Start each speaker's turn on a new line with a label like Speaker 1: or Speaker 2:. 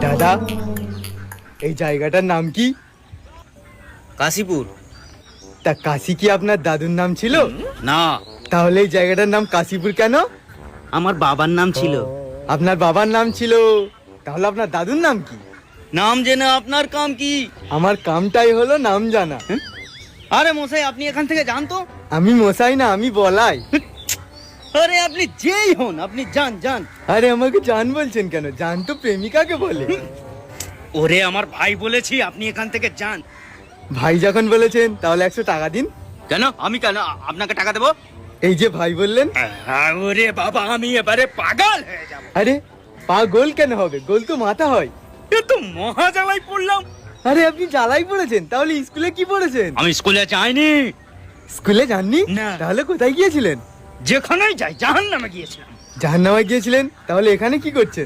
Speaker 1: দাদা এই জায়গাটার নাম কি?
Speaker 2: কাশীপুর।
Speaker 1: তা কাশি কি আপনার দাদুর নাম ছিল?
Speaker 2: না।
Speaker 1: তাহলে এই জায়গাটার নাম কাশীপুর কেন?
Speaker 2: আমার বাবার নাম ছিল।
Speaker 1: আপনার বাবার নাম ছিল। তাহলে আপনার দাদুর নাম কি?
Speaker 2: নাম জেনে আপনার কাম কি?
Speaker 1: আমার কামটাই হলো নাম জানা।
Speaker 2: আরে মশাই আপনি এখান থেকে যান তো।
Speaker 1: আমি মশাই না আমি বলাই।
Speaker 2: আরে আপনি যেই হন আপনি যান যান।
Speaker 1: আরে আমাকে জান বলছেন কেন? জান তো প্রেমিকাকে বলে।
Speaker 2: ওরে আমার ভাই বলেছি আপনি এখান থেকে যান।
Speaker 1: ভাই যখন বলেছেন তাহলে একশো টাকা দিন।
Speaker 2: কেন? আমি কেন আপনাকে টাকা দেবো?
Speaker 1: এই যে ভাই বললেন।
Speaker 2: হ্যাঁ, ওরে বাবা আমি এবারে পাগল হয়ে যাব।
Speaker 1: আরে পা গোল কেন হবে? গোল তো মাথা হয়।
Speaker 2: এ তো মহা জ্বালাই পড়লাম।
Speaker 1: আরে আপনি জ্বালাই পড়েছেন তাহলে স্কুলে কি পড়েছেন?
Speaker 2: আমি স্কুলে যাইনি।
Speaker 1: স্কুলে যাননি?
Speaker 2: না।
Speaker 1: তাহলে কোথায় গিয়েছিলেন?
Speaker 2: যেখানেই যাই জাহান নামে গিয়েছিলাম।
Speaker 1: জাহান নামে গিয়েছিলেন? তাহলে এখানে কি করছেন?